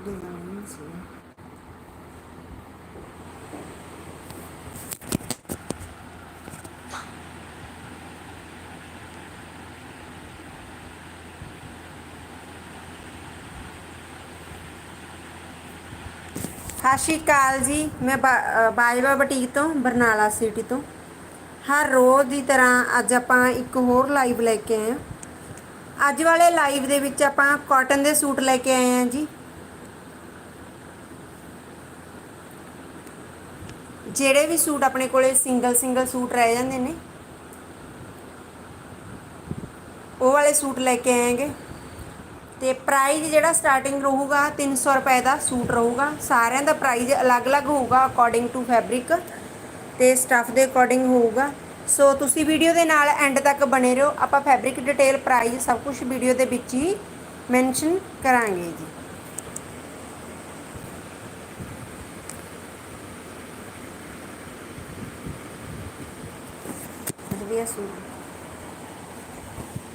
ਦਿੰਦਾ ਨਹੀਂ ਸਤਿ ਸ਼੍ਰੀ ਅਕਾਲ ਜੀ। ਮੈਂ ਬਾਜਵਾ ਬਟੀਕ ਤੋਂ, ਬਰਨਾਲਾ ਸਿਟੀ ਤੋਂ। ਹਰ ਰੋਜ਼ ਦੀ ਤਰ੍ਹਾਂ ਅੱਜ ਆਪਾਂ ਇੱਕ ਹੋਰ ਲਾਈਵ ਲੈ ਕੇ ਆਏ ਹਾਂ। ਅੱਜ ਵਾਲੇ ਲਾਈਵ ਦੇ ਵਿੱਚ ਆਪਾਂ ਕਾਟਨ ਦੇ ਸੂਟ ਲੈ ਕੇ ਆਏ ਹਾਂ ਜੀ। ਜਿਹੜੇ ਵੀ ਸੂਟ ਆਪਣੇ ਕੋਲੇ ਸਿੰਗਲ ਸਿੰਗਲ ਸੂਟ ਰਹਿ ਜਾਂਦੇ ਨੇ, ਉਹ ਵਾਲੇ ਸੂਟ ਲੈ ਕੇ ਆਏਗੇ। ਤੇ ਪ੍ਰਾਈਸ ਜਿਹੜਾ ਸਟਾਰਟਿੰਗ ਰਹੂਗਾ 300 ਰੁਪਏ ਦਾ ਸੂਟ ਰਹੂਗਾ। ਸਾਰਿਆਂ ਦਾ ਪ੍ਰਾਈਸ ਅਲੱਗ-ਅਲੱਗ ਹੋਊਗਾ ਅਕੋਰਡਿੰਗ ਟੂ ਫੈਬਰਿਕ ਤੇ ਸਟਫ ਦੇ ਅਕੋਰਡਿੰਗ ਹੋਊਗਾ। ਸੋ ਤੁਸੀਂ ਵੀਡੀਓ ਦੇ ਨਾਲ ਐਂਡ ਤੱਕ ਬਣੇ ਰਹੋ। ਆਪਾਂ ਫੈਬਰਿਕ ਡਿਟੇਲ ਪ੍ਰਾਈਸ ਸਭ ਕੁਝ ਵੀਡੀਓ ਦੇ ਵਿੱਚ ਹੀ ਮੈਂਸ਼ਨ ਕਰਾਂਗੇ ਜੀ। ਵਧੀਆ ਸੂਟ।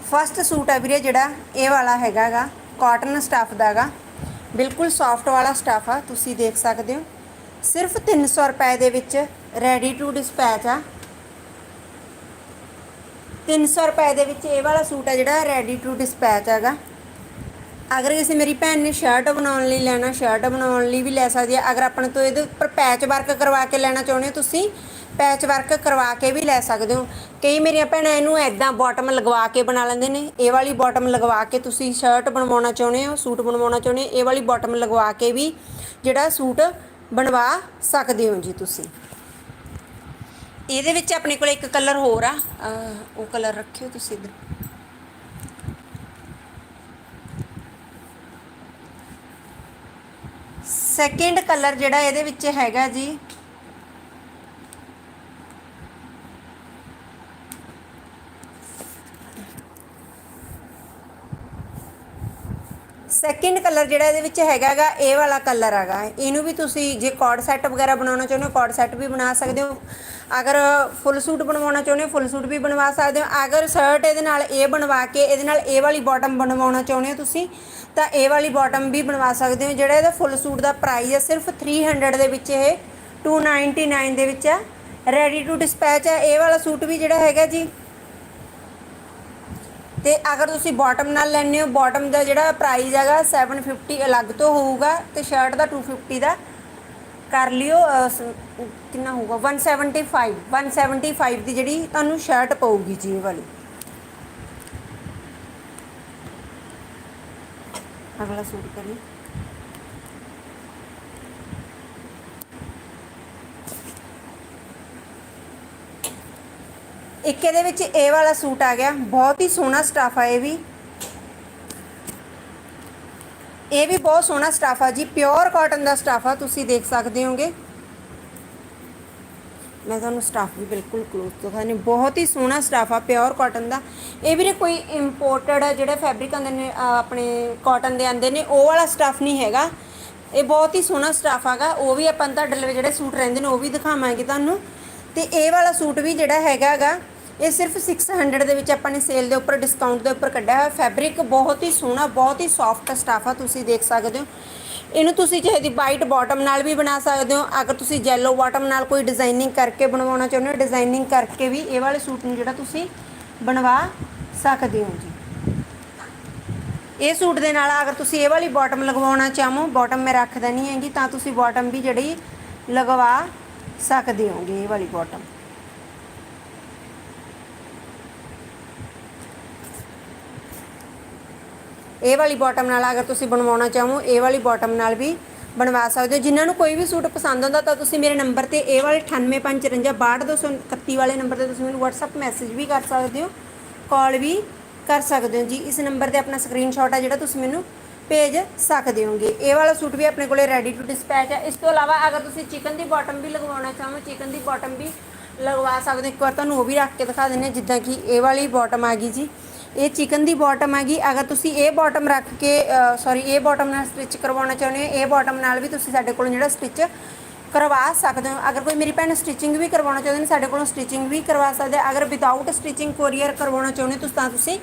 ਫਸਟ ਸੂਟ ਹੈ ਵੀਰੇ ਜਿਹੜਾ, ਇਹ ਵਾਲਾ ਹੈਗਾਗਾ ਕਾਟਨ ਸਟਫ ਦਾਗਾ। ਬਿਲਕੁਲ ਸੌਫਟ ਵਾਲਾ ਸਟਫ ਆ, ਤੁਸੀਂ ਦੇਖ ਸਕਦੇ ਹੋ। ਸਿਰਫ 300 ਰੁਪਏ ਦੇ ਵਿੱਚ ਰੈਡੀ ਟੂ ਡਿਸਪੈਚ ਆ। 300 ਰੁਪਏ ਦੇ ਵਿੱਚ ਇਹ ਵਾਲਾ ਸੂਟ ਆ ਜਿਹੜਾ ਰੈਡੀ ਟੂ ਡਿਸਪੈਚ ਹੈਗਾ। ਅਗਰ ਕਿਸੇ ਮੇਰੀ ਭੈਣ ਨੇ ਸ਼ਰਟ ਬਣਾਉਣ ਲਈ ਲੈਣਾ ਸ਼ਰਟ ਬਣਾਉਣ ਲਈ ਵੀ ਲੈ ਸਕਦੀ ਹੈ ਅਗਰ ਆਪਣੇ ਤੋਂ ਇਹਦੇ ਉੱਪਰ ਪੈਚ ਵਰਕ ਕਰਵਾ ਕੇ ਲੈਣਾ ਚਾਹੁੰਦੇ ਹੋ ਤੁਸੀਂ ਪੈਚ ਵਰਕ ਕਰਵਾ ਕੇ ਵੀ ਲੈ ਸਕਦੇ ਹੋ। ਕਈ ਮੇਰੀਆਂ ਭੈਣਾਂ ਇਹਨੂੰ ਐਦਾਂ ਬਾਟਮ ਲਗਵਾ ਕੇ ਬਣਾ ਲੈਂਦੇ ਨੇ। ਇਹ ਵਾਲੀ ਬਾਟਮ ਲਗਵਾ ਕੇ ਤੁਸੀਂ ਸ਼ਰਟ ਬਣਵਾਉਣਾ ਚਾਹੁੰਦੇ ਹੋ, ਸੂਟ ਬਣਵਾਉਣਾ ਚਾਹੁੰਦੇ ਹੋ, ਇਹ ਵਾਲੀ ਬਾਟਮ ਲਗਵਾ ਕੇ ਵੀ ਜਿਹੜਾ ਸੂਟ ਬਣਵਾ ਸਕਦੇ ਹੋ ਜੀ ਤੁਸੀਂ। ਇਹਦੇ ਵਿੱਚ ਆਪਣੇ ਕੋਲ ਇੱਕ ਕਲਰ ਹੋਰ ਆ। ਉਹ ਕਲਰ ਰੱਖਿਓ ਤੁਸੀਂ ਇੱਧਰ। ਸੈਕਿੰਡ ਕਲਰ ਜਿਹੜਾ ਇਹਦੇ ਵਿੱਚ ਹੈਗਾ ਜੀ। ਸੈਕਿੰਡ ਕਲਰ ਜਿਹੜਾ ਇਹਦੇ ਵਿੱਚ ਹੈਗਾਗਾ ਇਹ ਵਾਲਾ ਕਲਰ ਹੈਗਾ। ਇਹਨੂੰ ਵੀ ਤੁਸੀਂ ਜੇ ਕੋਡ ਸੈੱਟ ਵਗੈਰਾ ਬਣਾਉਣਾ ਚਾਹੁੰਦੇ ਹੋ ਕੋਡ ਸੈੱਟ ਵੀ ਬਣਾ ਸਕਦੇ ਹੋ। ਅਗਰ ਫੁੱਲ ਸੂਟ ਬਣਵਾਉਣਾ ਚਾਹੁੰਦੇ ਹੋ, ਫੁੱਲ ਸੂਟ ਵੀ ਬਣਵਾ ਸਕਦੇ ਹੋ। ਅਗਰ ਸ਼ਰਟ ਇਹਦੇ ਨਾਲ ਇਹ ਬਣਵਾ ਕੇ, ਇਹਦੇ ਨਾਲ ਇਹ ਵਾਲੀ ਬਾਟਮ ਬਣਵਾਉਣਾ ਚਾਹੁੰਦੇ ਹੋ ਤੁਸੀਂ, ਤਾਂ ਇਹ ਵਾਲੀ ਬਾਟਮ ਵੀ ਬਣਵਾ ਸਕਦੇ ਹੋ, ਜਿਹੜਾ ਇਹਦਾ ਫੁੱਲ ਸੂਟ ਦਾ ਪ੍ਰਾਈਸ ਹੈ ਸਿਰਫ 300 ਦੇ ਵਿੱਚ ਇਹ 299 ਦੇ ਵਿੱਚ ਹੈ ਰੈਡੀ ਟੂ ਡਿਸਪੈਚ ਹੈ ਇਹ ਵਾਲਾ ਸੂਟ ਵੀ ਜਿਹੜਾ ਹੈਗਾ ਜੀ। ਤੇ ਅਗਰ ਤੁਸੀਂ ਬਾਟਮ ਨਾਲ ਲੈਣੇ ਹੋ ਬਾਟਮ ਦਾ ਜਿਹੜਾ ਪ੍ਰਾਈਸ ਹੈਗਾ 750 ਅਲੱਗ ਤੋਂ ਹੋਊਗਾ, ਤੇ ਸ਼ਰਟ ਦਾ 250 ਦਾ। ਕਰ ਲਿਓ ਕਿੰਨਾ ਹੋਊਗਾ? 175 175 ਦੀ ਜਿਹੜੀ ਤੁਹਾਨੂੰ ਸ਼ਰਟ ਪਊਗੀ ਜੀ ਇਹ ਵਾਲੀ। ਅਗਲਾ ਸੂਟ ਕਰੀ ਇੱਕ ਇਹਦੇ ਵਿੱਚ ਇਹ ਵਾਲਾ ਸੂਟ ਆ ਗਿਆ। ਬਹੁਤ ਹੀ ਸੋਹਣਾ ਸਟਾਫ ਆ ਇਹ ਵੀ। ਇਹ ਵੀ ਬਹੁਤ ਸੋਹਣਾ ਸਟਾਫ ਆ ਜੀ ਪਿਓਰ ਕਾਟਨ ਦਾ ਸਟਾਫ ਆ, ਤੁਸੀਂ ਦੇਖ ਸਕਦੇ ਹੋਗੇ। ਮੈਂ ਤੁਹਾਨੂੰ ਸਟਾਫ ਵੀ ਬਿਲਕੁਲ ਕਲੋਜ਼ ਤੋਂ ਬਹੁਤ ਹੀ ਸੋਹਣਾ ਸਟਾਫ ਆ ਪਿਓਰ ਕਾਟਨ ਦਾ। ਇਹ ਵੀਰੇ ਕੋਈ ਇੰਪੋਰਟਡ ਜਿਹੜੇ ਫੈਬਰਿਕ ਆਉਂਦੇ ਨੇ ਆਪਣੇ ਕਾਟਨ ਦੇ ਆਉਂਦੇ ਨੇ, ਉਹ ਵਾਲਾ ਸਟਾਫ ਨਹੀਂ ਹੈਗਾ। ਇਹ ਬਹੁਤ ਹੀ ਸੋਹਣਾ ਸਟਾਫ ਹੈਗਾ ਉਹ ਵੀ ਆਪਾਂ ਤੁਹਾਡੇ ਲਈ ਜਿਹੜੇ ਸੂਟ ਰਹਿੰਦੇ ਨੇ, ਉਹ ਵੀ ਦਿਖਾਵਾਂਗੇ ਤੁਹਾਨੂੰ। ਤੇ ਇਹ ਵਾਲਾ ਸੂਟ ਵੀ ਜਿਹੜਾ ਹੈਗਾਗਾ ਇਹ ਸਿਰਫ 600 ਦੇ ਵਿੱਚ ਆਪਾਂ ਨੇ ਸੇਲ ਦੇ ਉੱਪਰ ਡਿਸਕਾਊਂਟ ਦੇ ਉੱਪਰ ਕੱਢਿਆ ਹੋਇਆ। ਫੈਬਰਿਕ ਬਹੁਤ ਹੀ ਸੋਹਣਾ, ਬਹੁਤ ਹੀ ਸੌਫਟ ਸਟਾਫ ਆ, ਤੁਸੀਂ ਦੇਖ ਸਕਦੇ ਹੋ। ਇਹਨੂੰ ਤੁਸੀਂ ਚਾਹੇ ਦੀ ਵਾਈਟ ਬਾਟਮ ਨਾਲ ਵੀ ਬਣਾ ਸਕਦੇ ਹੋ। ਅਗਰ ਤੁਸੀਂ ਯੈਲੋ ਬਾਟਮ ਨਾਲ ਕੋਈ ਡਿਜ਼ਾਈਨਿੰਗ ਕਰਕੇ ਬਣਵਾਉਣਾ ਚਾਹੁੰਦੇ ਹੋ ਡਿਜ਼ਾਈਨਿੰਗ ਕਰਕੇ ਵੀ ਇਹ ਵਾਲੇ ਸੂਟ ਨੂੰ ਜਿਹੜਾ ਤੁਸੀਂ ਬਣਵਾ ਸਕਦੇ ਹੋ ਜੀ। ਇਹ ਸੂਟ ਦੇ ਨਾਲ ਅਗਰ ਤੁਸੀਂ ਇਹ ਵਾਲੀ ਬਾਟਮ ਲਗਵਾਉਣਾ ਚਾਹੋ ਬਾਟਮ ਮੈਂ ਰੱਖਦਾ ਨਹੀਂ ਹੈਗੀ, ਤਾਂ ਤੁਸੀਂ ਬਾਟਮ ਵੀ ਜਿਹੜੀ ਲਗਵਾ ਸਕਦੇ ਹੋਗੇ, ਇਹ ਵਾਲੀ ਬਾਟਮ ਇਹ ਵਾਲੀ ਬਾਟਮ ਨਾਲ ਅਗਰ ਤੁਸੀਂ ਬਣਵਾਉਣਾ ਚਾਹੋ, ਇਹ ਵਾਲੀ ਬਾਟਮ ਨਾਲ ਵੀ ਬਣਵਾ ਸਕਦੇ ਹੋ। ਜਿਨ੍ਹਾਂ ਨੂੰ ਕੋਈ ਵੀ ਸੂਟ ਪਸੰਦ ਆਉਂਦਾ ਤਾਂ ਤੁਸੀਂ ਮੇਰੇ ਨੰਬਰ ਤੇ ਇਹ ਵਾਲੇ 9854562231 ਵਾਲੇ ਨੰਬਰ ਤੇ ਤੁਸੀਂ ਮੈਨੂੰ WhatsApp ਮੈਸੇਜ ਵੀ ਕਰ ਸਕਦੇ ਹੋ ਕਾਲ ਵੀ ਕਰ ਸਕਦੇ ਹੋ ਜੀ। ਇਸ ਨੰਬਰ ਤੇ ਆਪਣਾ ਸਕਰੀਨਸ਼ਾਟ ਆ ਜਿਹੜਾ ਤੁਸੀਂ ਮੈਨੂੰ ਭੇਜ ਸਕਦੇ ਹੋਗੇ। ਇਹ ਵਾਲਾ ਸੂਟ ਵੀ ਆਪਣੇ ਕੋਲੇ ਰੈਡੀ ਟੂ ਡਿਸਪੈਚ ਹੈ ਇਸ ਤੋਂ ਇਲਾਵਾ ਅਗਰ ਤੁਸੀਂ ਚਿਕਨ ਦੀ ਬਾਟਮ ਵੀ ਲਗਵਾਉਣਾ ਚਾਹੋ ਚਿਕਨ ਦੀ ਬਾਟਮ ਵੀ ਲਗਵਾ ਸਕਦੇ ਹੋ। ਇੱਕ ਵਾਰ ਤੁਹਾਨੂੰ ਉਹ ਵੀ ਰੱਖ ਕੇ ਦਿਖਾ ਦਿੰਦੇ ਜਿੱਦਾਂ ਕਿ ਇਹ ਵਾਲੀ ਬਾਟਮ ਆ ਗਈ ਜੀ। ਇਹ ਚਿਕਨ ਦੀ ਬਾਟਮ ਹੈਗੀ। ਅਗਰ ਤੁਸੀਂ ਇਹ ਬਾਟਮ ਰੱਖ ਕੇ ਸੌਰੀ ਇਹ ਬਾਟਮ ਨਾਲ ਸਟਿਚ ਕਰਵਾਉਣਾ ਚਾਹੁੰਦੇ ਹੋ, ਇਹ ਬਾਟਮ ਨਾਲ ਵੀ ਤੁਸੀਂ ਸਾਡੇ ਕੋਲੋਂ ਜਿਹੜਾ ਸਟਿਚ ਕਰਵਾ ਸਕਦੇ ਹੋ। ਅਗਰ ਕੋਈ ਮੇਰੀ ਭੈਣ ਸਟਿਚਿੰਗ ਵੀ ਕਰਵਾਉਣਾ ਚਾਹੁੰਦੇ ਨੇ ਸਾਡੇ ਕੋਲੋਂ ਸਟਿਚਿੰਗ ਵੀ ਕਰਵਾ ਸਕਦੇ ਅਗਰ ਵਿਦਆਊਟ ਸਟਿਚਿੰਗ ਕੋਰੀਅਰ ਕਰਵਾਉਣਾ ਚਾਹੁੰਦੇ ਹੋ, ਤੁਸੀਂ ਤਾਂ ਤੁਸੀਂ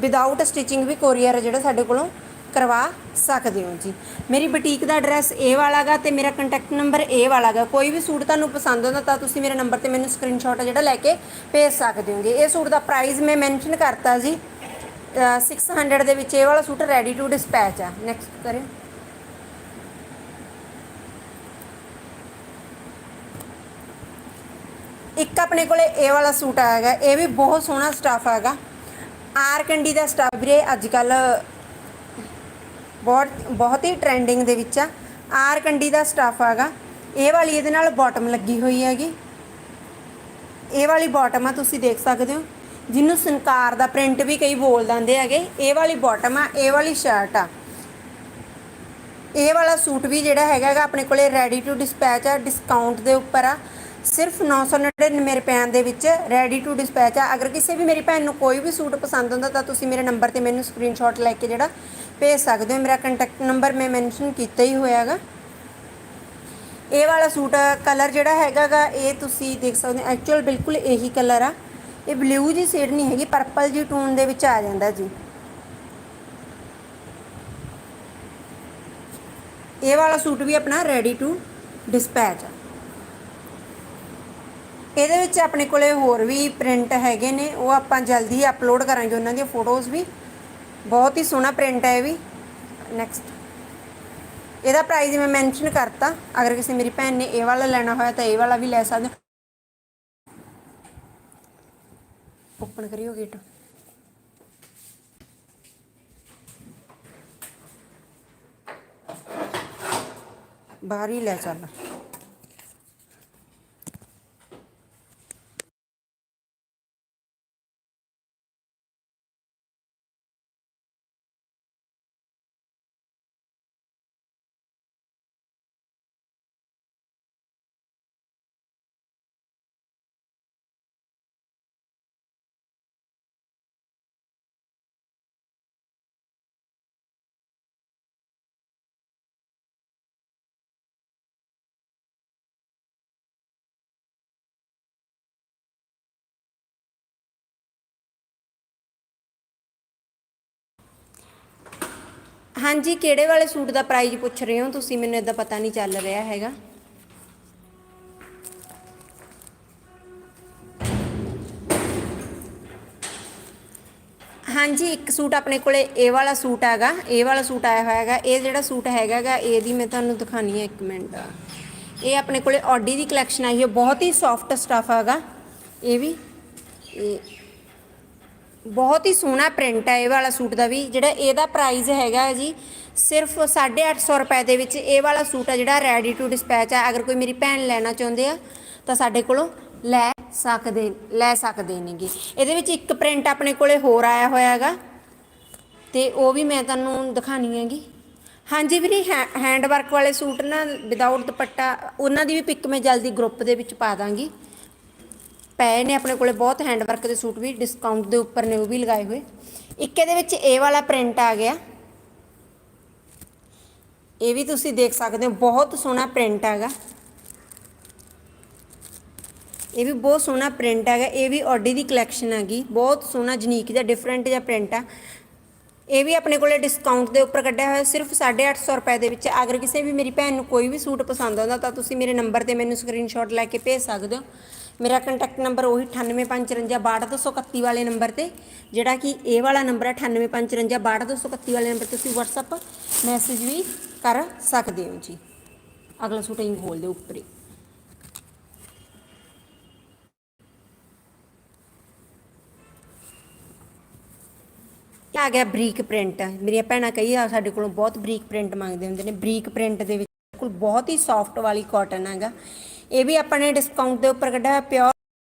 ਵਿਦਆਊਟ ਸਟਿਚਿੰਗ ਵੀ ਕੋਰੀਅਰ ਜਿਹੜਾ ਸਾਡੇ ਕੋਲੋਂ ਕਰਵਾ ਸਕਦੇ ਹੋ ਜੀ। ਮੇਰੀ ਬੁਟੀਕ ਦਾ ਐਡਰੈਸ ਇਹ ਵਾਲਾਗਾ ਤੇ ਮੇਰਾ ਕੰਟੈਕਟ ਨੰਬਰ ਇਹ ਵਾਲਾਗਾ। ਕੋਈ ਵੀ ਸੂਟ ਤੁਹਾਨੂੰ ਪਸੰਦ ਆਉਂਦਾ ਤਾਂ ਤੁਸੀਂ ਮੇਰੇ ਨੰਬਰ ਤੇ ਮੈਨੂੰ ਸਕਰੀਨਸ਼ਾਟ ਜਿਹੜਾ ਲੈ ਕੇ ਭੇਜ ਸਕਦੇ ਹੋਗੇ। ਇਹ ਸੂਟ ਦਾ ਪ੍ਰਾਈਸ ਮੈਂ ਮੈਂਸ਼ਨ ਕਰਤਾ ਜੀ। 600 ਦੇ ਵਿੱਚ ਇਹ ਵਾਲਾ ਸੂਟ ਰੈਡੀ ਟੂ ਡਿਸਪੈਚ ਆ। ਨੈਕਸਟ ਕਰਿਓ। ਇੱਕ ਆਪਣੇ ਕੋਲੇ ਇਹ ਵਾਲਾ ਸੂਟ ਆਇਆਗਾ ਇਹ ਵੀ ਬਹੁਤ ਸੋਹਣਾ ਸਟਾਫ ਹੈਗਾ। ਆਰ ਕੰਡੀ ਦਾ ਸਟਾਫ ਵੀਰੇ ਅੱਜ ਕੱਲ ਬਹੁਤ ਬਹੁਤ ਹੀ ਟ੍ਰੈਂਡਿੰਗ ਦੇ ਵਿੱਚ ਆ। ਆਰ ਕੰਡੀ ਦਾ ਸਟਾਫ ਹੈਗਾ। ਇਹ ਵਾਲੀ ਇਹਦੇ ਨਾਲ ਬਾਟਮ ਲੱਗੀ ਹੋਈ ਹੈਗੀ। ਇਹ ਵਾਲੀ ਬਾਟਮ ਆ, ਤੁਸੀਂ ਦੇਖ ਸਕਦੇ ਹੋ। ਜਿਹਨੂੰ ਸੰਕਾਰ ਦਾ ਪ੍ਰਿੰਟ ਵੀ ਕਈ ਬੋਲ ਦਿੰਦੇ ਹੈਗੇ। ਇਹ ਵਾਲੀ ਬਾਟਮ ਆ, ਇਹ ਵਾਲੀ ਸ਼ਰਟ ਆ। ਇਹ ਵਾਲਾ ਸੂਟ ਵੀ ਜਿਹੜਾ ਹੈਗਾ ਗਾ ਆਪਣੇ ਕੋਲੇ ਰੈਡੀ ਟੂ ਡਿਸਪੈਚ ਆ ਡਿਸਕਾਊਂਟ ਦੇ ਉੱਪਰ ਆ। ਸਿਰਫ 999 ਰੁਪਏ ਦੇ ਵਿੱਚ ਰੈਡੀ ਟੂ ਡਿਸਪੈਚ ਆ। ਅਗਰ ਕਿਸੇ ਵੀ ਮੇਰੀ ਭੈਣ ਨੂੰ ਕੋਈ ਵੀ ਸੂਟ ਪਸੰਦ ਹੁੰਦਾ ਤਾਂ ਤੁਸੀਂ ਮੇਰੇ ਨੰਬਰ ਤੇ ਮੈਨੂੰ ਸਕਰੀਨਸ਼ਾਟ ਲੈ ਕੇ ਜਿਹੜਾ ਭੇਜ ਸਕਦੇ ਹੋ। ਮੇਰਾ ਕੰਟੈਕਟ ਨੰਬਰ ਮੈਂ ਮੈਂਸ਼ਨ ਕੀਤਾ ਹੀ ਹੋਇਆ ਹੈਗਾ। ਇਹ ਵਾਲਾ ਸੂਟ ਕਲਰ ਜਿਹੜਾ ਹੈਗਾ ਗਾ ਇਹ ਤੁਸੀਂ ਦੇਖ ਸਕਦੇ ਹੋ। ਐਕਚੁਅਲ ਬਿਲਕੁਲ ਇਹੀ ਕਲਰ ਆ। ਇਹ ਬਲੂ ਜੀ ਸ਼ੇਡ ਨਹੀਂ ਹੈਗੀ ਪਰਪਲ ਜੀ ਟੂਨ ਦੇ ਵਿੱਚ ਆ ਜਾਂਦਾ ਜੀ। ਇਹ ਵਾਲਾ ਸੂਟ ਵੀ ਆਪਣਾ ਰੈਡੀ ਟੂ ਡਿਸਪੈਚ ਆ। ਇਹਦੇ ਵਿੱਚ ਆਪਣੇ ਕੋਲੇ ਹੋਰ ਵੀ ਪ੍ਰਿੰਟ ਹੈਗੇ ਨੇ, ਉਹ ਆਪਾਂ ਜਲਦੀ ਅਪਲੋਡ ਕਰਾਂਗੇ ਉਹਨਾਂ ਦੀਆਂ ਫੋਟੋਜ਼ ਵੀ। ਬਹੁਤ ਹੀ ਸੋਹਣਾ ਪ੍ਰਿੰਟ ਹੈ ਇਹ ਵੀ। ਨੈਕਸਟ ਇਹਦਾ ਪ੍ਰਾਈਸ ਮੈਂ ਮੈਂਸ਼ਨ ਕਰਤਾ, ਅਗਰ ਕਿਸੇ ਮੇਰੀ ਭੈਣ ਨੇ ਇਹ ਵਾਲਾ ਲੈਣਾ ਹੋਇਆ ਤਾਂ ਇਹ ਵਾਲਾ ਵੀ ਲੈ ਸਕਦੇ ਓਪਨ ਕਰਿਓ ਗੇਟ। ਬਾਹਰ ਹੀ ਲੈ ਚੱਲ। ਹਾਂਜੀ, ਕਿਹੜੇ ਵਾਲੇ ਸੂਟ ਦਾ ਪ੍ਰਾਈਸ ਪੁੱਛ ਰਹੇ ਹੋ ਤੁਸੀਂ? ਮੈਨੂੰ ਇਦਾਂ ਪਤਾ ਨਹੀਂ ਚੱਲ ਰਿਹਾ ਹੈਗਾ। ਹਾਂਜੀ, ਇੱਕ ਸੂਟ ਆਪਣੇ ਕੋਲੇ, ਇਹ ਵਾਲਾ ਸੂਟ ਹੈਗਾ, ਇਹ ਵਾਲਾ ਸੂਟ ਆਇਆ ਹੋਇਆ ਹੈਗਾ। ਇਹ ਜਿਹੜਾ ਸੂਟ ਹੈਗਾਗਾ ਇਹਦੀ ਮੈਂ ਤੁਹਾਨੂੰ ਦਿਖਾਣੀ ਹੈ ਇੱਕ ਮਿੰਟ। ਇਹ ਆਪਣੇ ਕੋਲੇ ਆਡੀ ਦੀ ਕਲੈਕਸ਼ਨ ਆਈ ਹੈ, ਬਹੁਤ ਹੀ ਸੌਫਟ ਸਟਫ ਹੈਗਾ। ਇਹ ਵੀ, ਇਹ ਬਹੁਤ ਹੀ ਸੋਹਣਾ ਪ੍ਰਿੰਟ ਹੈ ਇਹ ਵਾਲਾ ਸੂਟ ਦਾ ਵੀ, ਜਿਹੜਾ ਇਹਦਾ ਪ੍ਰਾਈਸ ਹੈਗਾ ਜੀ, ਸਿਰਫ 850 ਰੁਪਏ ਦੇ ਵਿੱਚ ਇਹ ਵਾਲਾ ਸੂਟ ਹੈ ਜਿਹੜਾ ਰੈਡੀ ਟੂ ਡਿਸਪੈਚ ਹੈ ਅਗਰ ਕੋਈ ਮੇਰੀ ਭੈਣ ਲੈਣਾ ਚਾਹੁੰਦੇ ਆ, ਤਾਂ ਸਾਡੇ ਕੋਲੋਂ ਲੈ ਸਕਦੇ ਲੈ ਸਕਦੇ ਨੇਗੇ। ਇਹਦੇ ਵਿੱਚ ਇੱਕ ਪ੍ਰਿੰਟ ਆਪਣੇ ਕੋਲੇ ਹੋਰ ਆਇਆ ਹੋਇਆ ਹੈਗਾ ਤੇ ਉਹ ਵੀ ਮੈਂ ਤੁਹਾਨੂੰ ਦਿਖਾਣੀ ਹੈਗੀ। ਹਾਂਜੀ ਵੀਰੇ ਹੈਂਡ ਵਰਕ ਵਾਲੇ ਸੂਟ ਨਾ ਵਿਦਆਊਟ ਦੁਪੱਟਾ, ਉਹਨਾਂ ਦੀ ਵੀ ਪਿਕ ਮੈਂ ਜਲਦੀ ਗਰੁੱਪ ਦੇ ਵਿੱਚ ਪਾ ਦਾਂਗੀ। ਪਏ ਨੇ ਆਪਣੇ ਕੋਲੇ ਬਹੁਤ ਹੈਂਡ ਵਰਕ ਦੇ ਸੂਟ ਵੀ ਡਿਸਕਾਊਂਟ ਦੇ ਉੱਪਰ ਨੇ ਉਹ ਵੀ ਲਗਾਏ ਹੋਏ। ਇੱਕ ਇਹਦੇ ਵਿੱਚ ਇਹ ਵਾਲਾ ਪ੍ਰਿੰਟ ਆ ਗਿਆ। ਇਹ ਵੀ ਤੁਸੀਂ ਦੇਖ ਸਕਦੇ ਹੋ, ਬਹੁਤ ਸੋਹਣਾ ਪ੍ਰਿੰਟ ਹੈਗਾ। ਇਹ ਵੀ ਬਹੁਤ ਸੋਹਣਾ ਪ੍ਰਿੰਟ ਹੈਗਾ। ਇਹ ਵੀ ਆਡੀ ਦੀ ਕਲੈਕਸ਼ਨ ਹੈਗੀ। ਬਹੁਤ ਸੋਹਣਾ ਜਨੀਕ ਜਿਹਾ ਡਿਫਰੈਂਟ ਜਿਹਾ ਪ੍ਰਿੰਟ ਆ। ਇਹ ਵੀ ਆਪਣੇ ਕੋਲੇ ਡਿਸਕਾਊਂਟ ਦੇ ਉੱਪਰ ਕੱਢਿਆ ਹੋਇਆ। ਸਿਰਫ 850 ਰੁਪਏ ਦੇ ਵਿੱਚ। ਅਗਰ ਕਿਸੇ ਵੀ ਮੇਰੀ ਭੈਣ ਨੂੰ ਕੋਈ ਵੀ ਸੂਟ ਪਸੰਦ ਆਉਂਦਾ, ਤਾਂ ਤੁਸੀਂ ਮੇਰੇ ਨੰਬਰ ਤੇ ਮੈਨੂੰ ਸਕਰੀਨਸ਼ਾਟ ਲੈ ਕੇ ਭੇਜ ਸਕਦੇ ਹੋ। ਮੇਰਾ ਕੰਟੈਕਟ ਨੰਬਰ ਉਹੀ 9854562231 ਵਾਲੇ ਨੰਬਰ ਤੇ, ਜਿਹੜਾ ਕਿ ਇਹ ਵਾਲਾ ਨੰਬਰ ਹੈ 9854562231 ਵਾਲੇ ਨੰਬਰ ਤੇ ਤੁਸੀਂ WhatsApp ਮੈਸੇਜ ਵੀ ਕਰ ਸਕਦੇ ਹੋ ਜੀ। ਅਗਲਾ ਸੂਟ ਅਸੀਂ ਖੋਲ ਦੇ ਉੱਪਰ ਹੀ। ਆ ਗਿਆ ਬਰੀਕ ਪ੍ਰਿੰਟ ਮੇਰੀਆਂ ਭੈਣਾਂ ਕਈ ਆ ਸਾਡੇ ਕੋਲੋਂ ਬਹੁਤ ਬਰੀਕ ਪ੍ਰਿੰਟ ਮੰਗਦੇ ਹੁੰਦੇ ਨੇ। ਬਰੀਕ ਪ੍ਰਿੰਟ ਦੇ ਵਿੱਚ ਬਿਲਕੁਲ ਬਹੁਤ ਹੀ ਸੌਫਟ ਵਾਲੀ ਕਾਟਨ ਹੈਗਾ। ਇਹ ਵੀ ਆਪਾਂ ਨੇ ਡਿਸਕਾਊਂਟ ਦੇ ਉੱਪਰ ਕੱਢਿਆ ਹੋਇਆ ਪਿਓਰ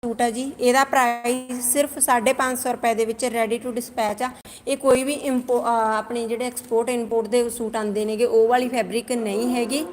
ਸੂਟ ਹੈ ਜੀ। ਇਹਦਾ ਪ੍ਰਾਈਸ ਸਿਰਫ 550 ਰੁਪਏ ਦੇ ਵਿੱਚ ਰੈਡੀ ਟੂ ਡਿਸਪੈਚ ਆ। ਇਹ ਕੋਈ ਵੀ ਇੰਪੋ ਆਪਣੇ ਜਿਹੜੇ ਐਕਸਪੋਰਟ ਇੰਪੋਰਟ ਦੇ ਸੂਟ ਆਉਂਦੇ ਨੇਗੇ, ਉਹ ਵਾਲੀ ਫੈਬਰਿਕ ਨਹੀਂ ਹੈਗੀ।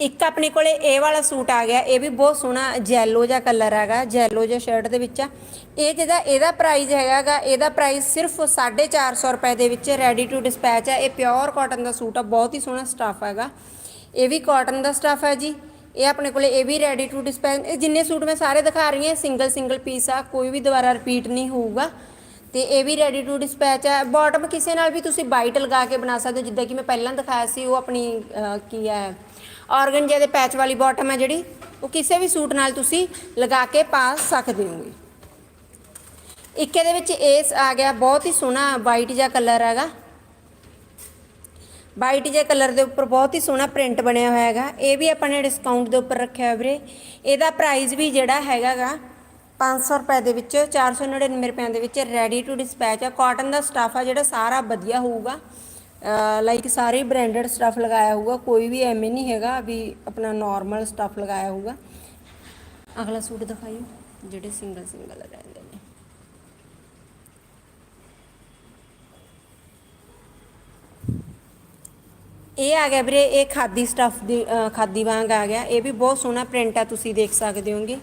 ਇੱਕ ਆਪਣੇ ਕੋਲੇ ਇਹ ਵਾਲਾ ਸੂਟ ਆ ਗਿਆ, ਇਹ ਵੀ ਬਹੁਤ ਸੋਹਣਾ ਜੈਲੋ ਜਿਹਾ ਕਲਰ ਹੈਗਾ ਜੈਲੋ ਜਿਹਾ ਸ਼ਰਟ ਦੇ ਵਿੱਚ ਆ। ਇਹ ਜਿਹਦਾ, ਇਹਦਾ ਪ੍ਰਾਈਸ ਹੈਗਾਗਾ, ਇਹਦਾ ਪ੍ਰਾਈਸ ਸਿਰਫ 450 ਰੁਪਏ ਦੇ ਵਿੱਚ ਰੈਡੀ ਟੂ ਡਿਸਪੈਚ ਆ। ਇਹ ਪਿਓਰ ਕਾਟਨ ਦਾ ਸੂਟ ਆ, ਬਹੁਤ ਹੀ ਸੋਹਣਾ ਸਟਾਫ ਹੈਗਾ। ਇਹ ਵੀ ਕਾਟਨ ਦਾ ਸਟਾਫ ਹੈ ਜੀ। ਇਹ ਆਪਣੇ ਕੋਲੇ ਇਹ ਵੀ ਰੈਡੀ ਟੂ ਡਿਸਪੈਚ ਇਹ ਜਿੰਨੇ ਸੂਟ ਮੈਂ ਸਾਰੇ ਦਿਖਾ ਰਹੀ ਹਾਂ ਸਿੰਗਲ ਸਿੰਗਲ ਪੀਸ ਆ, ਕੋਈ ਵੀ ਦੁਬਾਰਾ ਰਿਪੀਟ ਨਹੀਂ ਹੋਊਗਾ। ਤੇ ਇਹ ਵੀ ਰੈਡੀ ਟੂ ਡਿਸਪੈਚ ਹੈ ਬਾਟਮ ਕਿਸੇ ਨਾਲ ਵੀ ਤੁਸੀਂ ਬਾਈਟ ਲਗਾ ਕੇ ਬਣਾ ਸਕਦੇ ਹੋ, ਜਿੱਦਾਂ ਕਿ ਮੈਂ ਪਹਿਲਾਂ ਦਿਖਾਇਆ ਸੀ, ਉਹ ਆਪਣੀ ਕੀ ਹੈ ਆਰਗਨਜੇ ਦੇ ਪੈਚ ਵਾਲੀ ਬਾਟਮ ਹੈ ਜਿਹੜੀ, ਉਹ ਕਿਸੇ ਵੀ ਸੂਟ ਨਾਲ ਤੁਸੀਂ ਲਗਾ ਕੇ ਪਾ ਸਕਦੇ ਹੋਗੇ। ਇੱਕ ਇਹਦੇ ਵਿੱਚ ਏਸ ਆ ਗਿਆ, ਬਹੁਤ ਹੀ ਸੋਹਣਾ ਵਾਈਟ ਜਿਹਾ ਕਲਰ ਹੈਗਾ। ਵਾਈਟ ਜਿਹਾ ਕਲਰ ਦੇ ਉੱਪਰ ਬਹੁਤ ਹੀ ਸੋਹਣਾ ਪ੍ਰਿੰਟ ਬਣਿਆ ਹੋਇਆ ਹੈਗਾ। ਇਹ ਵੀ ਆਪਾਂ ਨੇ ਡਿਸਕਾਊਂਟ ਦੇ ਉੱਪਰ ਰੱਖਿਆ ਹੋਇਆ ਵੀਰੇ। ਇਹਦਾ ਪ੍ਰਾਈਸ ਵੀ ਜਿਹੜਾ ਹੈਗਾਗਾ 500 ਰੁਪਏ ਦੇ ਵਿੱਚ 499 ਰੁਪਏ ਦੇ ਵਿੱਚ ਰੈਡੀ ਟੂ ਡਿਸਪੈਚ ਆ। ਕਾਟਨ ਦਾ ਸਟਾਫ ਆ ਜਿਹੜਾ ਸਾਰਾ ਵਧੀਆ ਹੋਊਗਾ। ਲਾਈਕ ਸਾਰੇ ਬ੍ਰਾਂਡਡ ਸਟਾਫ ਲਗਾਇਆ ਹੋਊਗਾ, ਕੋਈ ਵੀ ਐਵੇਂ ਨਹੀਂ ਹੈਗਾ ਵੀ ਆਪਣਾ ਨਾਰਮਲ ਸਟਾਫ ਲਗਾਇਆ ਹੋਊਗਾ। ਅਗਲਾ ਸੂਟ ਦਿਖਾਇਓ, ਜਿਹੜੇ ਸਿੰਗਲ ਸਿੰਗਲ ਰਹਿੰਦੇ ਨੇ। ਇਹ ਆ ਗਿਆ ਵੀਰੇ, ਇਹ ਖਾਦੀ ਸਟਫ ਦੀ ਖਾਦੀ ਵਾਂਗ ਆ ਗਿਆ। ਇਹ ਵੀ ਬਹੁਤ ਸੋਹਣਾ ਪ੍ਰਿੰਟ ਆ, ਤੁਸੀਂ ਦੇਖ ਸਕਦੇ ਹੋਗੇ।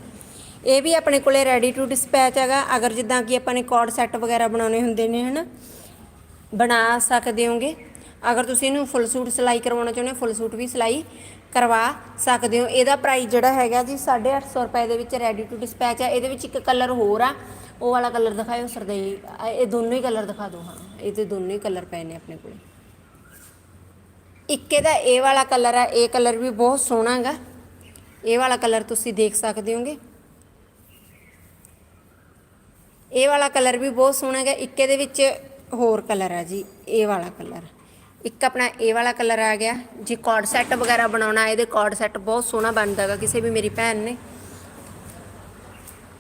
ਇਹ ਵੀ ਆਪਣੇ ਕੋਲੇ ਰੈਡੀ ਟੂ ਡਿਸਪੈਚ ਹੈਗਾ। ਅਗਰ ਜਿੱਦਾਂ ਕਿ ਆਪਾਂ ਨੇ ਕੋਡ ਸੈੱਟ ਵਗੈਰਾ ਬਣਾਉਣੇ ਹੁੰਦੇ ਨੇ, ਹਨਾ? ਬਣਾ ਸਕਦੇ ਹੋਗੇ। ਅਗਰ ਤੁਸੀਂ ਇਹਨੂੰ ਫੁੱਲ ਸੂਟ ਸਿਲਾਈ ਕਰਵਾਉਣਾ ਚਾਹੁੰਦੇ ਹੋ ਫੁੱਲ ਸੂਟ ਵੀ ਸਿਲਾਈ ਕਰਵਾ ਸਕਦੇ ਹੋ। ਇਹਦਾ ਪ੍ਰਾਈਸ ਜਿਹੜਾ ਹੈਗਾ ਜੀ 850 ਰੁਪਏ ਦੇ ਵਿੱਚ ਰੈਡੀ ਟੂ ਡਿਸਪੈਚ ਹੈ ਇਹਦੇ ਵਿੱਚ ਇੱਕ ਕਲਰ ਹੋਰ ਆ। ਉਹ ਵਾਲਾ ਕਲਰ ਦਿਖਾਇਓ, ਸਰਦਈ। ਇਹ ਦੋਨੋਂ ਹੀ ਕਲਰ ਦਿਖਾ ਦਿਓ, ਹਾਂ। ਇਹ ਤੇ ਦੋਨੋਂ ਹੀ ਕਲਰ ਪਏ ਨੇ ਆਪਣੇ ਕੋਲੇ। ਇੱਕ ਇਹਦਾ ਇਹ ਵਾਲਾ ਕਲਰ ਆ। ਇਹ ਕਲਰ ਵੀ ਬਹੁਤ ਸੋਹਣਾ ਹੈਗਾ। ਇਹ ਵਾਲਾ ਕਲਰ ਤੁਸੀਂ ਦੇਖ ਸਕਦੇ ਹੋਗੇ। ਇਹ ਵਾਲਾ ਕਲਰ ਵੀ ਬਹੁਤ ਸੋਹਣਾ ਹੈਗਾ। ਇੱਕ ਇਹਦੇ ਵਿੱਚ ਹੋਰ ਕਲਰ ਆ ਜੀ, ਇਹ ਵਾਲਾ ਕਲਰ। ਇੱਕ ਆਪਣਾ ਇਹ ਵਾਲਾ ਕਲਰ ਆ ਗਿਆ, ਜੇ ਕੋਡ ਸੈੱਟ ਵਗੈਰਾ ਬਣਾਉਣਾ, ਇਹਦੇ ਕੋਡ ਸੈੱਟ ਬਹੁਤ ਸੋਹਣਾ ਬਣਦਾ ਹੈਗਾ ਕਿਸੇ ਵੀ ਮੇਰੀ ਭੈਣ ਨੇ।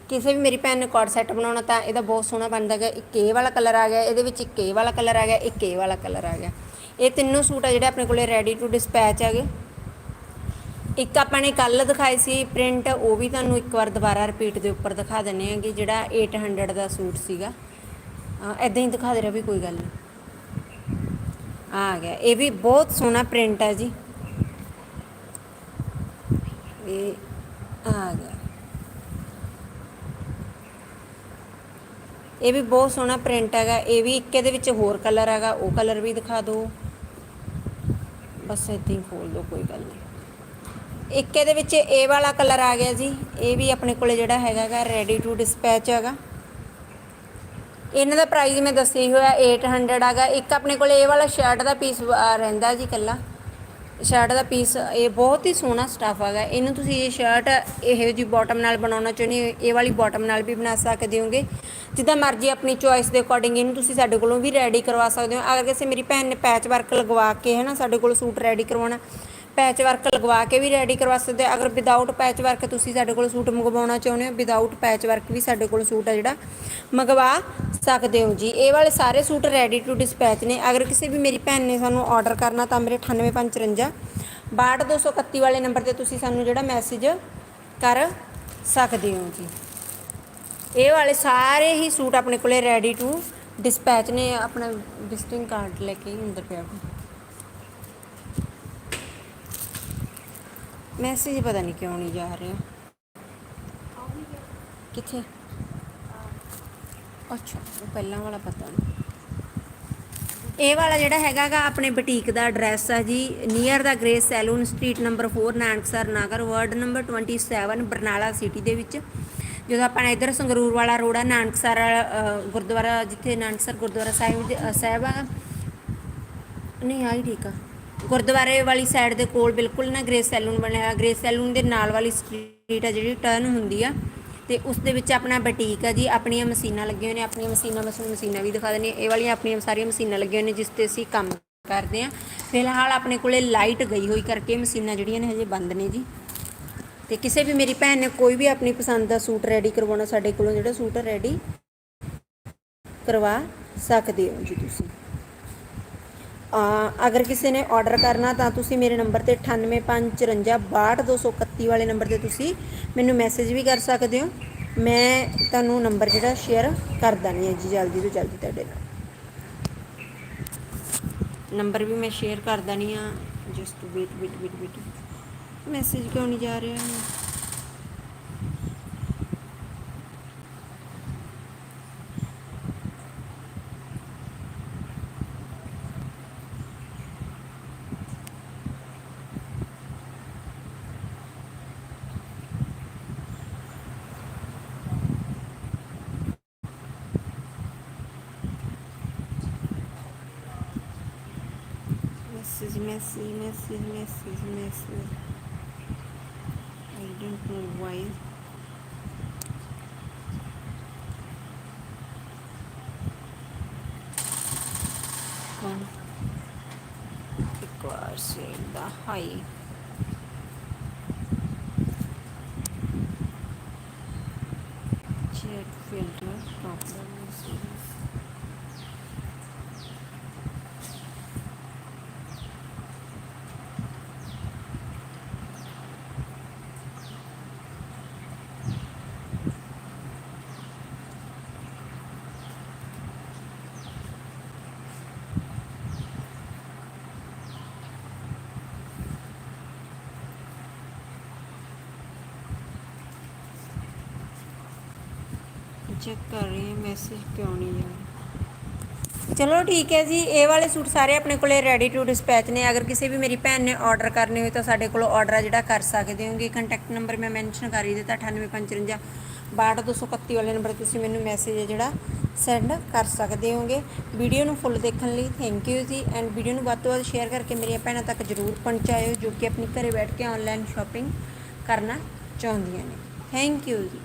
ਕਿਸੇ ਵੀ ਮੇਰੀ ਭੈਣ ਨੇ ਕੋਡ ਸੈੱਟ ਬਣਾਉਣਾ ਤਾਂ ਇਹਦਾ ਬਹੁਤ ਸੋਹਣਾ ਬਣਦਾ ਹੈਗਾ ਇੱਕ ਇਹ ਵਾਲਾ ਕਲਰ ਆ ਗਿਆ, ਇਹਦੇ ਵਿੱਚ ਇੱਕ ਇਹ ਵਾਲਾ ਕਲਰ ਆ ਗਿਆ, ਇੱਕ ਇਹ ਵਾਲਾ ਕਲਰ ਆ ਗਿਆ। ਇਹ ਤਿੰਨੋਂ ਸੂਟ ਆ ਜਿਹੜੇ ਆਪਣੇ ਕੋਲੇ ਰੈਡੀ ਟੂ ਡਿਸਪੈਚ ਹੈਗੇ। ਇੱਕ ਆਪਾਂ ਨੇ ਕੱਲ ਦਿਖਾਈ ਸੀ ਪ੍ਰਿੰਟ ਉਹ ਵੀ ਤੁਹਾਨੂੰ ਇੱਕ ਵਾਰ ਦੁਬਾਰਾ ਰਿਪੀਟ ਦੇ ਉੱਪਰ ਦਿਖਾ ਦਿੰਨੇ ਆਂਗੇ ਜਿਹੜਾ 800 ਦਾ ਸੂਟ ਸੀਗਾ। ਐਦਾਂ ਹੀ ਦਿਖਾ ਦੇ ਰਿਹਾ ਵੀ ਕੋਈ ਗੱਲ ਨਹੀਂ। ਆ ਗਿਆ, ਇਹ ਵੀ ਬਹੁਤ ਸੋਹਣਾ ਪ੍ਰਿੰਟ ਹੈ ਜੀ। ਇਹ ਆ ਗਿਆ। ਇਹ ਵੀ ਬਹੁਤ ਸੋਹਣਾ ਪ੍ਰਿੰਟ ਹੈਗਾ, ਇਹ ਵੀ ਇੱਕ ਇਹਦੇ ਵਿੱਚ ਹੋਰ ਕਲਰ ਹੈਗਾ, ਉਹ ਕਲਰ ਵੀ ਦਿਖਾ ਦਿਓ। ਬਸ ਏਦਾਂ ਹੀ ਖੋਲ ਦਿਓ, ਕੋਈ ਗੱਲ ਨਹੀਂ। ਇੱਕ ਇਹਦੇ ਵਿੱਚ ਇਹ ਵਾਲਾ ਕਲਰ ਆ ਗਿਆ ਜੀ, ਇਹ ਵੀ ਆਪਣੇ ਕੋਲੇ ਜਿਹੜਾ ਹੈਗਾਗਾ ਰੈਡੀ ਟੂ ਡਿਸਪੈਚ ਹੈਗਾ। ਇਹਨਾਂ ਦਾ ਪ੍ਰਾਈਸ ਮੈਂ ਦੱਸਿਆ ਹੀ ਹੋਇਆ 800 ਹੈਗਾ ਇੱਕ ਆਪਣੇ ਕੋਲ ਇਹ ਵਾਲਾ ਸ਼ਰਟ ਦਾ ਪੀਸ ਰਹਿੰਦਾ ਜੀ ਕੱਲਾ ਸ਼ਰਟ ਦਾ ਪੀਸ ਇਹ ਬਹੁਤ ਹੀ ਸੋਹਣਾ ਸਟਫ ਹੈਗਾ। ਇਹਨੂੰ ਤੁਸੀਂ ਇਹ ਸ਼ਰਟ ਇਹੋ ਜੀ ਬਾਟਮ ਨਾਲ ਬਣਾਉਣਾ ਚਾਹੁੰਦੇ ਹੋ, ਇਹ ਵਾਲੀ ਬਾਟਮ ਨਾਲ ਵੀ ਬਣਾ ਸਕਦੇ ਹੋਗੇ। ਜਿੱਦਾਂ ਮਰਜ਼ੀ ਆਪਣੀ ਚੋਇਸ ਦੇ ਅਕੋਰਡਿੰਗ ਇਹਨੂੰ ਤੁਸੀਂ ਸਾਡੇ ਕੋਲੋਂ ਵੀ ਰੈਡੀ ਕਰਵਾ ਸਕਦੇ ਹੋ। ਅਗਰ ਕਿਸੇ ਮੇਰੀ ਭੈਣ ਨੇ ਪੈਚ ਵਰਕ ਲਗਵਾ ਕੇ ਹੈ ਨਾ ਸਾਡੇ ਕੋਲ ਸੂਟ ਰੈਡੀ ਕਰਵਾਉਣਾ ਪੈਚ ਵਰਕ ਲਗਵਾ ਕੇ ਵੀ ਰੈਡੀ ਕਰਵਾ ਸਕਦੇ ਹੋ। ਅਗਰ ਵਿਦਆਊਟ ਪੈਚ ਵਰਕ ਤੁਸੀਂ ਸਾਡੇ ਕੋਲ ਸੂਟ ਮੰਗਵਾਉਣਾ ਚਾਹੁੰਦੇ ਹੋ ਵਿਦਆਊਟ ਪੈਚ ਵਰਕ ਵੀ ਸਾਡੇ ਕੋਲ ਸੂਟ ਆ ਜਿਹੜਾ, ਮੰਗਵਾ ਸਕਦੇ ਹੋ ਜੀ। ਇਹ ਵਾਲੇ ਸਾਰੇ ਸੂਟ ਰੈਡੀ ਟੂ ਡਿਸਪੈਚ ਨੇ। ਅਗਰ ਕਿਸੇ ਵੀ ਮੇਰੀ ਭੈਣ ਨੇ ਸਾਨੂੰ ਆਰਡਰ ਕਰਨਾ ਤਾਂ ਮੇਰੇ 98554 62231 ਵਾਲੇ ਨੰਬਰ ਤੇ ਤੁਸੀਂ ਸਾਨੂੰ ਜਿਹੜਾ ਮੈਸੇਜ ਕਰ ਸਕਦੇ ਹੋ ਜੀ। ਇਹ ਵਾਲੇ ਸਾਰੇ ਹੀ ਸੂਟ ਆਪਣੇ ਕੋਲੇ ਰੈਡੀ ਟੂ ਡਿਸਪੈਚ ਨੇ ਆਪਣਾ ਵਿਜ਼ਿਟਿੰਗ ਕਾਰਡ ਲੈ ਕੇ ਅੰਦਰ ਪਿਆ। ਮੈਸੇਜ ਪਤਾ ਨਹੀਂ ਕਿਉਂ ਨਹੀਂ ਜਾ ਰਿਹਾ। ਕਿੱਥੇ? ਅੱਛਾ ਪਹਿਲਾਂ ਵਾਲਾ ਪਤਾ ਨਹੀਂ ਇਹ ਵਾਲਾ ਜਿਹੜਾ ਹੈਗਾਗਾ ਆਪਣੇ ਬੁਟੀਕ ਦਾ ਐਡਰੈਸ ਆ ji near the Grace Salon street number 4 Nanaksar Nagar ward number 27 Barnala city ਦੇ ਵਿੱਚ। ਜਦੋਂ ਆਪਾਂ ਇਧਰ ਸੰਗਰੂਰ ਵਾਲਾ ਰੋਡ ਆ ਨਾਨਕਸਰ ਅ, ਗੁਰਦੁਆਰਾ ਜਿੱਥੇ ਨਾਨਕਸਰ ਗੁਰਦੁਆਰਾ ਸਾਹਿਬ ਦੇ- ਸਾਹਿਬ ਆ। ਨਹੀਂ ਆਈ ਠੀਕ ਆ। ਗੁਰਦੁਆਰੇ ਵਾਲੀ ਸਾਈਡ ਦੇ ਕੋਲ ਬਿਲਕੁਲ ਨਾ ਗ੍ਰੇ ਸੈਲੂਨ ਬਣਿਆ ਹੋਇਆ। ਗ੍ਰੇਸ ਸੈਲੂਨ ਦੇ ਨਾਲ ਵਾਲੀ ਸਟਰੀਟ ਆ ਜਿਹੜੀ ਟਰਨ ਹੁੰਦੀ ਆ। ਤੇ ਉਸ ਦੇ ਵਿੱਚ ਆਪਣਾ ਬਟੀਕ ਆ ਜੀ, ਆਪਣੀਆਂ ਮਸ਼ੀਨਾਂ ਲੱਗੀਆਂ ਹੋਈਆਂ ਨੇ, ਆਪਣੀਆਂ ਮਸ਼ੀਨਾਂ ਬਸ ਤੁਹਾਨੂੰ ਮਸ਼ੀਨਾਂ ਵੀ ਦਿਖਾ ਦਿੰਦੇ ਇਹ ਵਾਲੀਆਂ ਆਪਣੀਆਂ ਸਾਰੀਆਂ ਮਸ਼ੀਨਾਂ ਲੱਗੀਆਂ ਹੋਈਆਂ ਨੇ ਜਿਸ ਤੇ ਅਸੀਂ ਕੰਮ ਕਰਦੇ ਆ ਫਿਲਹਾਲ ਆਪਣੇ ਕੋਲੇ ਲਾਈਟ ਗਈ ਹੋਈ ਕਰਕੇ ਮਸ਼ੀਨਾਂ ਜਿਹੜੀਆਂ ਨੇ ਹਜੇ ਬੰਦ ਨੇ ਜੀ। ਤੇ ਕਿਸੇ ਵੀ ਮੇਰੀ ਭੈਣ ਨੇ ਕੋਈ ਵੀ ਆਪਣੀ ਪਸੰਦ ਦਾ ਸੂਟ ਰੈਡੀ ਕਰਵਾਉਣਾ, ਸਾਡੇ ਕੋਲੋਂ ਜਿਹੜਾ ਸੂਟ ਰੈਡੀ ਕਰਵਾ ਸਕਦੇ ਹੋ ਜੀ ਤੁਸੀਂ। ਅਗਰ ਕਿਸੇ ਨੇ ਆਰਡਰ ਕਰਨਾ ਤਾਂ ਤੁਸੀਂ ਮੇਰੇ ਨੰਬਰ ਤੇ 9854562231 ਵਾਲੇ ਨੰਬਰ ਤੇ ਤੁਸੀਂ ਮੈਨੂੰ ਮੈਸੇਜ ਵੀ ਕਰ ਸਕਦੇ ਹੋ। ਮੈਂ ਤੁਹਾਨੂੰ ਨੰਬਰ ਜਿਹੜਾ ਸ਼ੇਅਰ ਕਰ ਦਾਨੀ ਹੈ ਜੀ ਜਲਦੀ ਤੋਂ ਜਲਦੀ ਤੁਹਾਡੇ ਨਾਲ। ਨੰਬਰ ਵੀ ਮੈਂ ਸ਼ੇਅਰ ਕਰ ਦਾਨੀ ਆ just wait wait wait wait message ਕਿਉਂ ਨਹੀਂ ਜਾ ਰਿਹਾ? message, message, message, message. I don't know why. Requires the high. Check ਕਰ ਰਹੀ ਹਾਂ ਮੈਸੇਜ ਕਿਉਂ ਨਹੀਂ ਆ ਚਲੋ ਠੀਕ ਹੈ ਜੀ, ਇਹ ਵਾਲੇ ਸੂਟ ਸਾਰੇ ਆਪਣੇ ਕੋਲੇ ਰੈਡੀ ਟੂ ਡਿਸਪੈਚ ਨੇ। ਅਗਰ ਕਿਸੇ ਵੀ ਮੇਰੀ ਭੈਣ ਨੇ ਆਰਡਰ ਕਰਨੇ ਹੋਏ ਤਾਂ ਸਾਡੇ ਕੋਲ ਆਰਡਰ ਆ ਜਿਹੜਾ ਕਰ ਸਕਦੇ ਹੋਗੇ। ਕੰਟੈਕਟ ਨੰਬਰ ਮੈਂ ਮੈਂਸ਼ਨ ਕਰ ਹੀ ਦਿੱਤਾ 9855 62231 ਵਾਲੇ ਨੰਬਰ ਤੁਸੀਂ ਮੈਨੂੰ ਮੈਸੇਜ ਜਿਹੜਾ ਸੈਂਡ ਕਰ ਸਕਦੇ ਹੋਗੇ। ਵੀਡੀਓ ਨੂੰ ਫੁੱਲ ਦੇਖਣ ਲਈ thank you ji. And video ਨੂੰ ਵੱਧ ਤੋਂ ਵੱਧ ਸ਼ੇਅਰ ਕਰਕੇ ਮੇਰੀਆਂ ਭੈਣਾਂ ਤੱਕ ਜਰੂਰ ਪਹੁੰਚਾਇਓ, ਜੋ ਕਿ ਆਪਣੀ ਘਰੇ ਬੈਠ ਕੇ ਆਨਲਾਈਨ ਸ਼ਾਪਿੰਗ ਕਰਨਾ ਚਾਹੁੰਦੀਆਂ ਨੇ। ਥੈਂਕ ਯੂ ਜੀ।